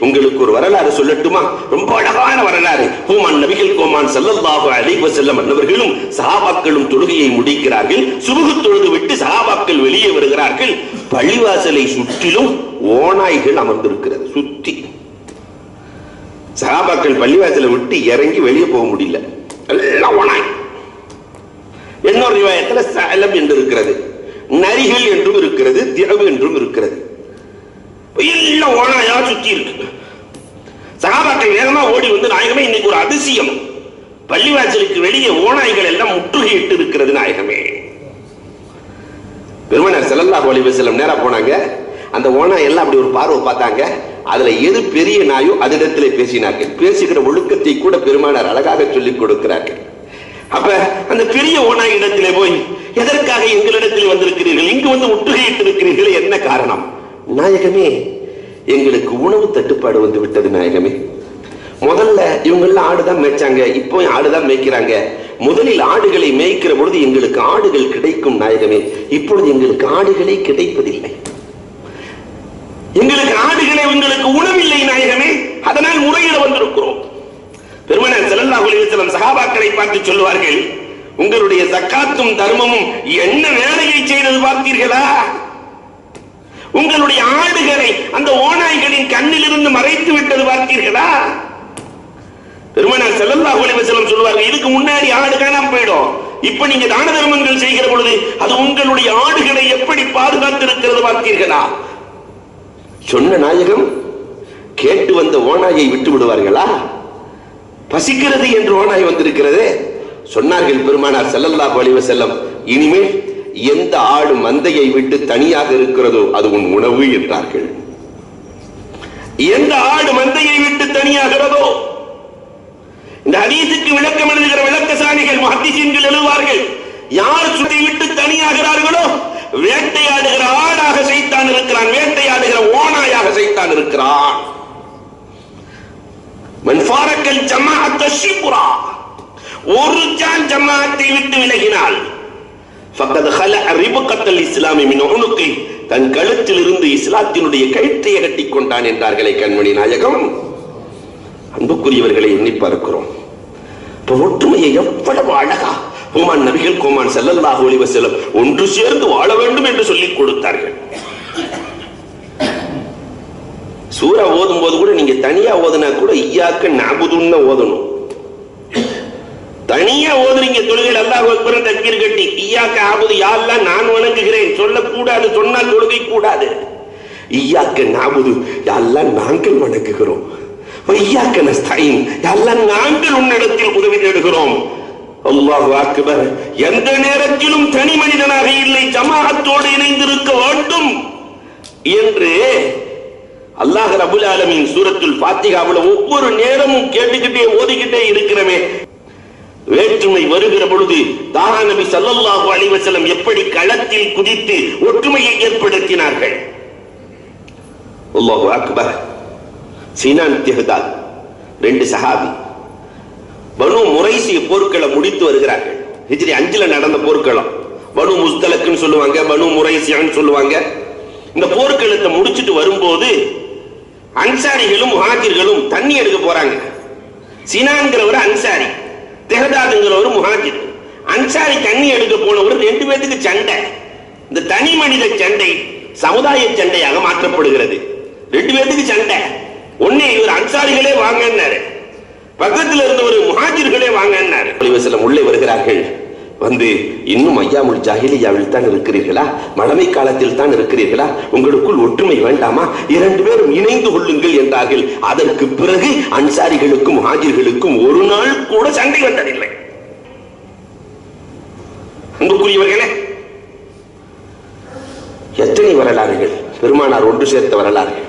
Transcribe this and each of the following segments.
உங்களுக்கு ஒரு வரலாறு சொல்லட்டுமா? ரொம்ப அழகான வரலாறு. ஹூமான் நபிகள் கோமான் ஸல்லல்லாஹு அலைஹி வஸல்லம் அன்னவர்களும் சஹாபாக்களும் தொழுகையை முடிக்கிறார்கள். சுபுகு தொழுது விட்டு சஹாபாக்கள் வெளியே வருகிறார்கள். பள்ளிவாசலை சுற்றிலும் ஓநாய்கள் அமர்ந்திருக்கிறது. சுத்தி. சகாபாக்கள் பள்ளிவாசலை விட்டு இறங்கி வெளியே போக முடியல. எல்லாம் ஓனாய் இன்னொரு ரிவாயத்தில் சலம் என்று இருக்கிறது. நரிகள் என்றும் இருக்கிறது. திரவு என்றும் இருக்கிறது. எல்லாம் ஓனாயா சுத்தி இருக்கு. சகாபாக்கள் வேகமா ஓடி வந்து நாயகமே இன்னைக்கு ஒரு அதிசயம். பள்ளிவாசலுக்கு வெளியே ஓநாய்கள் எல்லாம் முற்றுகையிட்டு இருக்கிறது நாயகமே. பெருமனார் செல்லல்லா அலைஹி செல்லம் நேரா போனாங்க. அந்த ஓனாய் எல்லாம் அப்படி ஒரு பார்வை பார்த்தாங்க. அதுல எது பெரிய நாயோ அதிடத்திலே பேசினார்கள். பேசுகிற ஒழுக்கத்தை கூட பெருமானார் அழகாக சொல்லிக் கொடுக்கிறார்கள். அப்ப அந்த பெரிய ஓனாய் இடத்திலே போய் எதற்காக எங்களிடத்தில் வந்திருக்கிறீர்கள்? இங்கு வந்து முற்றுகையிட்டு இருக்கிறீர்கள் என்ன காரணம்? நாயகமே எங்களுக்கு உணவு தட்டுப்பாடு வந்து விட்டது நாயகமே. முதல்ல இவங்கெல்லாம் ஆடுதான் மேய்ச்சாங்க இப்போ ஆடுதான் மேய்க்கிறாங்க. முதலில் ஆடுகளை மேய்க்கிற பொழுது எங்களுக்கு ஆடுகள் கிடைக்கும் நாயகமே. இப்பொழுது எங்களுக்கு ஆடுகளே கிடைப்பதில்லை. எங்களுக்கு ஆடுகளே உங்களுக்கு உணவில்லை நாயகமே. அதனால் முறையிட வந்திருக்கிறோம். பெருமனார் செல்லல்லா உலகத்திலும் சகாபாக்களை பார்த்து சொல்லுவார்கள் உங்களுடைய சக்காத்தும் தர்மமும் என்ன வேலையை செய்தது பார்த்தீர்களா? உங்களுடைய ஆடுகளை அந்த ஓநாய்களின் கண்ணிலிருந்து மறைத்து விட்டது பார்த்தீர்களா? பெருமனார் செல்லல்லா அலைஹி வஸல்லம் சொல்வார்கள் இதுக்கு முன்னாடி ஆடு காணாம போயிடும். இப்ப நீங்க தான தர்மங்கள் செய்கிற பொழுது அது உங்களுடைய ஆடுகளை எப்படி பாதுகாத்திருக்கிறது பார்த்தீர்களா? சொன்ன நாயகம் கேட்டு வந்த ஓநாயை விட்டு விடுவார்களா? பசிக்கிறது என்று ஓநாய் வந்திருக்கிறது. சொன்னார்கள் பெருமானார் செல்லல்லா அலைஹி செல்லம் இனிமேல் எந்த ஆடு மந்தையை விட்டு தனியாக இருக்கிறதோ அது உன் உணவு என்றார்கள். எந்த ஆடு மந்தையை விட்டு தனியாகிறதோ? இந்த அதீசுக்கு விளக்கம் எழுதுகிற விளக்கசாலிகள் மகதிசீன்கள் எழுதுவார்கள். யார் சுதை விட்டு தனியாகிறார்களோ வேட்டையாடுகிற ஆடாக செய்தான் இருக்கிறான் வேட்டையாடுகிற ஓனாயாக செய்தான் இருக்கிறான். மன் ஃபாரக்கல் ஜமாஅத்த ஷிப்ரா ஒரு ஜான் ஜமாஅத்தை விட்டு விலகினால் இஸ்லாமி உனுக்கை தன் கழுத்தில் இருந்து இஸ்லாத்தினுடைய கழுத்தையை கட்டி கொண்டான் என்றார்களே கண்மணி நாயகம். அன்புக்குரியவர்களை எண்ணி பார்க்கிறோம். ஒற்றுமையை எவ்வளவு அழகா கோமான் நபிகள் கோமான் செல்லல்லாஹ் ஒளிவ செல்லும் ஒன்று சேர்ந்து வாழ வேண்டும் என்று சொல்லிக் கொடுத்தார்கள். சூரா ஓதும் போது கூட நீங்க தனியா ஓதுனா கூட ஐயாக்க நாபுதுன்னு ஓதணும். தனியா ஓதுறீங்க தொழுகையில் அல்லாஹ் அக்பர் தக்பீர் கட்டி ஐயாக்க ஆபுது யாரெல்லாம் நான் வணங்குகிறேன். சொல்லக்கூடாது சொன்னால் தொழுகை கூடாது ஐயாக்க நாபுது யாரெல்லாம் நாங்கள் வணங்குகிறோம். ஐயாக்க நஸ்தாயின் யாரெல்லாம் நாங்கள் உன்னிடத்தில் உதவி தேடுகிறோம். அல்லாஹ் அக்பர் எந்த நேரத்திலும் தனி மனிதனாக இல்லை ஜமாகத்தோடு இணைந்திருக்க வேண்டும். என்று அல்லாஹ் ரபுல் ஆலமின் சூரத்துல் பாத்திகாவில் ஒவ்வொரு நேரமும் கேட்டுக்கிட்டே ஓதிக்கிட்டே இருக்கிறமே. வேற்றுமை வருகிற பொழுது தாரா நபி ஸல்லல்லாஹு அலைஹி எப்படி களத்தில் குதித்து ஒற்றுமையை ஏற்படுத்தினார்கள்? அல்லாஹு அக்பர். சீனான் திஹ்தால் ரெண்டு சஹாபி. பனு முரைசி போர்க்களை முடித்து வருகிறார்கள். ஹிஜ்ரி அஞ்சுல நடந்த போர்க்களம். பனு முஸ்தலக்குன்னு சொல்லுவாங்க பனு முரைசியான்னு சொல்லுவாங்க. இந்த போர்க்களத்தை முடிச்சிட்டு வரும்போது அன்சாரிகளும் முஹாஜிர்களும் தண்ணி எடுக்க போறாங்க. சினாங்கிறவர் அன்சாரி. தெஹதாதுங்கிறவர் முஹாஜிர் அன்சாரி தண்ணி எடுக்க போனவர் ரெண்டு பேத்துக்கு சண்டை. இந்த தனி மனித சண்டை சமுதாய சண்டையாக மாற்றப்படுகிறது. ரெண்டு பேத்துக்கு சண்டை. ஒன்னே இவர் அன்சாரிகளே வாங்கன்னாரு. பக்கத்துல இருந்த ஒரு முகாஜிர்களே வாங்கன்னாரு. செல்லம் உள்ளே வருகிறார்கள். வந்து இன்னும் ஐயாமுல் ஜாகிலியாவில் தான் இருக்கிறீர்களா? மழமை காலத்தில் தான் இருக்கிறீர்களா? உங்களுக்குள் ஒற்றுமை வேண்டாமா? இரண்டு பேரும் இணைந்து கொள்ளுங்கள் என்றார்கள். அதற்கு பிறகு அன்சாரிகளுக்கும் ஹாஜிர்களுக்கும் ஒரு நாள் கூட சண்டை வந்ததில்லை அன்புக்குரியவர்களே எத்தனை வரலாறுகள்? பெருமானார் ஒன்று சேர்த்த வரலாறுகள்.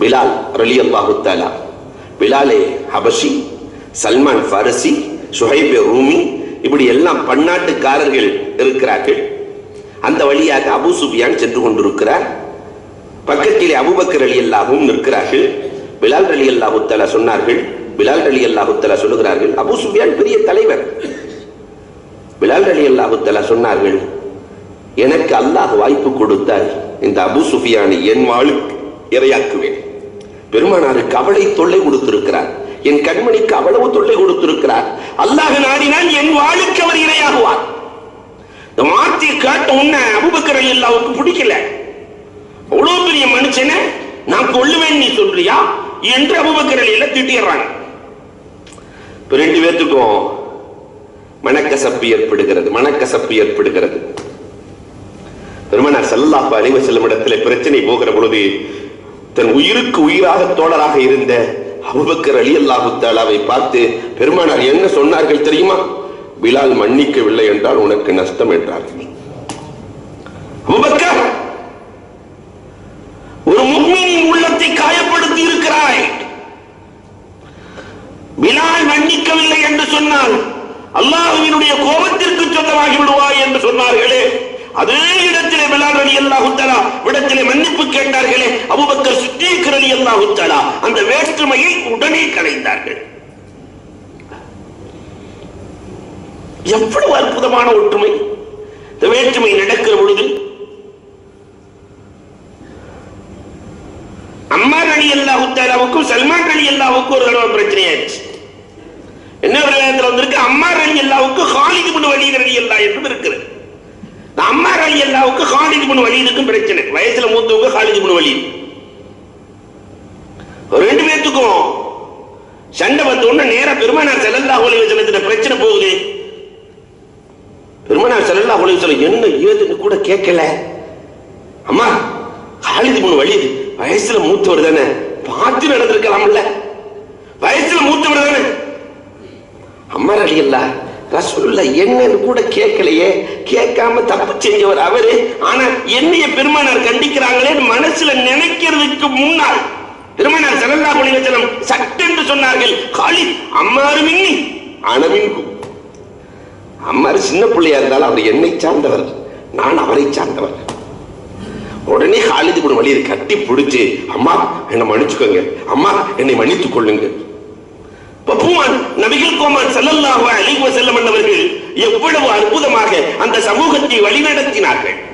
பிலால் ரலி அல்லாஹுத்தாலா பிலாலே ஹபஷி சல்மான் ஃபாரசி சுஹைபே ரூமி இப்படி எல்லாம் பன்னாட்டுக்காரர்கள் இருக்கிறார்கள். அந்த வழியாக அபு சுபியான் சென்று கொண்டிருக்கிறார். பக்கத்திலே அபுபக்கர் அலி அல்லாவும் நிற்கிறார்கள். பிலால் அலி அல்லாஹு சொன்னார்கள். பிலால் அலி அல்லாஹுத்தலா சொல்லுகிறார்கள் அபு சுபியான் பெரிய தலைவர். பிலால் அலி அல்லாஹு சொன்னார்கள் எனக்கு அல்லாஹ் வாய்ப்பு கொடுத்தால் இந்த அபு சுஃபியானை என் வாளுக்கு இரையாக்குவேன். பெருமானாருக்கு கவலை தொல்லை கொடுத்திருக்கிறார். என் கண்மணிக்கு அவ்வளவு தொல்லை கொடுத்திருக்கிறார். அல்லாஹ் நாடினால் என் வாளுக்கு அவர் இணையாகுவார். இந்த வார்த்தையை காட்ட உன்ன அபுபக்கர் அல்லாவுக்கு பிடிக்கல. அவ்வளவு பெரிய மனுஷனை நான் கொள்ளுவேன் நீ சொல்றியா? என்று அபுபக்கர் அலியில திட்டிடுறாங்க. இப்ப ரெண்டு பேர்த்துக்கும் மனக்கசப்பு ஏற்படுகிறது மனக்கசப்பு ஏற்படுகிறது. பெருமனார் சல்லாஹ் அலைவ செல்லும் இடத்துல பிரச்சனை போகிற பொழுது தன் உயிருக்கு உயிராக தோழராக இருந்த அபுபக்கர் அலி அல்லாஹு தாலாவை பார்த்து பெருமானார் என்ன சொன்னார்கள் தெரியுமா? பிலால் மன்னிக்கவில்லை என்றால் உனக்கு நஷ்டம் என்றார்கள் ஒரு முக்மீனின் உள்ளத்தை காயப்படுத்தி இருக்கிறாய். பிலால் மன்னிக்கவில்லை என்று சொன்னால் அல்லாஹுவினுடைய கோபத்திற்கு சொந்தமாகி விடுவாய் என்று சொன்னார்களே அதே இடத்திலே அலி அல்லாஹு தஆலா இடத்திலே மன்னிப்பு கேட்டார்களே அபூபக்கர் சித்தீக் அலி அல்லாஹு தஆலா அந்த வேற்றுமையை உடனே கலைந்தார்கள் எவ்வளவு அற்புதமான ஒற்றுமை. இந்த வேற்றுமை நடக்கிற பொழுது அம்மா அலி அல்லாஹு தாலாவுக்கும் சல்மான் அலி அல்லாவுக்கும் ஒரு தடவை பிரச்சனை ஆயிடுச்சு என்ன ஒரு வேதத்தில் வந்திருக்கு? அம்மா அலி அல்லாவுக்கு ஹாலித் முன் வலீத் அலி அல்லா என்றும் இருக்கிறது அம்மா அம்மார் அலி அல்லாவுக்கு ஹாலித் பின் வலீதுக்கும் பிரச்சனை. வயசுல மூத்தவுக்கு ஹாலித் பண்ண வலீத். ரெண்டு பேத்துக்கும் சண்டை வந்த உடனே நேரா பெருமானார் செல்லல்லா அலைஹி வஸல்லத்துல பிரச்சனை போகுது. பெருமானார் செல்லல்லா அலைஹி வஸல்லம் என்ன ஏதுன்னு கூட கேட்கல. அம்மா ஹாலித் பண்ண வழி வயசுல மூத்தவர் தானே. பார்த்து நடந்திருக்கலாம்ல. வயசுல மூத்தவர் தானே. அம்மார் அலி அல்லா ரசூல்ல என்னன்னு கூட கேட்கலையே. கேட்காம தப்பு செஞ்சவர் அவரு. ஆனா என்னைய பெருமானார் கண்டிக்கிறாங்களே மனசுல நினைக்கிறதுக்கு முன்னால் பெருமானார் ஸல்லல்லாஹு அலைஹி சட்டென்று சொன்னார்கள். காலித் அம்மாரு மின்னி அனமின்கும் அம்மாரு சின்ன பிள்ளையா இருந்தாலும் அவர் என்னை சார்ந்தவர். நான் அவரை சார்ந்தவர். உடனே ஹாலிது கூட வழியை கட்டி பிடிச்சி அம்மா என்னை மன்னிச்சுக்கோங்க. அம்மா என்னை மன்னித்துக் கொள்ளுங்க பப்புமான் நபிகள் கோமான் செல்லல்லாக அலைஹி செல்லம் எவ்வளவு அற்புதமாக அந்த சமூகத்தை வழிநடத்தினார்கள்.